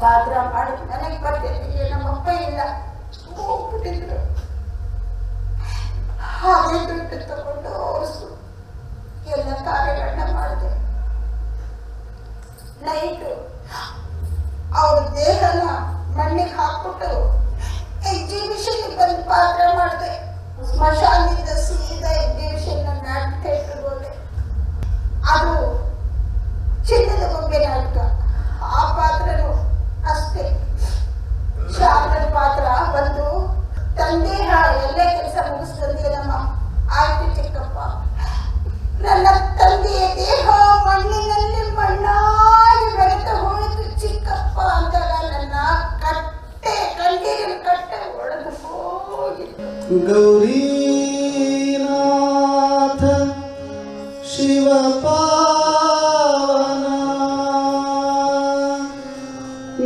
ಪಾತ್ರ ಮಾಡಿ ನನಗೆ ಬರ್ತೆ ನಮ್ಮ ಅಪ್ಪ ಇಲ್ಲ. ಹೋಗ್ಬಿಟ್ಟಿದ್ರು. ಹಾಗೆ ದುಡ್ಡು ತಗೊಂಡು ಓಡಿಸು. ಎಲ್ಲ ಕಾರ್ಯಗಳನ್ನ ಮಾಡಿದೆ. ನೈಟು ಅವ್ರ ದೇಹನ ಮಣ್ಣಿಗೆ ಹಾಕ್ಬಿಟ್ಟು ಎಕ್ಸಿಬಿಷನ್ ಬಂದು ಪಾತ್ರ ಮಾಡಿದೆ. ತನ್ನ ತಂದೆಯ ದೇಹ, ಮಣ್ಣಿನಲ್ಲಿ ಮಣ್ಣಾಗಿ ಬೆಳೆದು ಹೋಯಿತು ಚಿಕ್ಕಪ್ಪ ಅಂತ ನನ್ನ ಕಟ್ಟೆ, ಕಣ್ಣೀರಿನ ಕಟ್ಟೆ ಹೋಗಿತ್ತು. ಶಿವಪಾ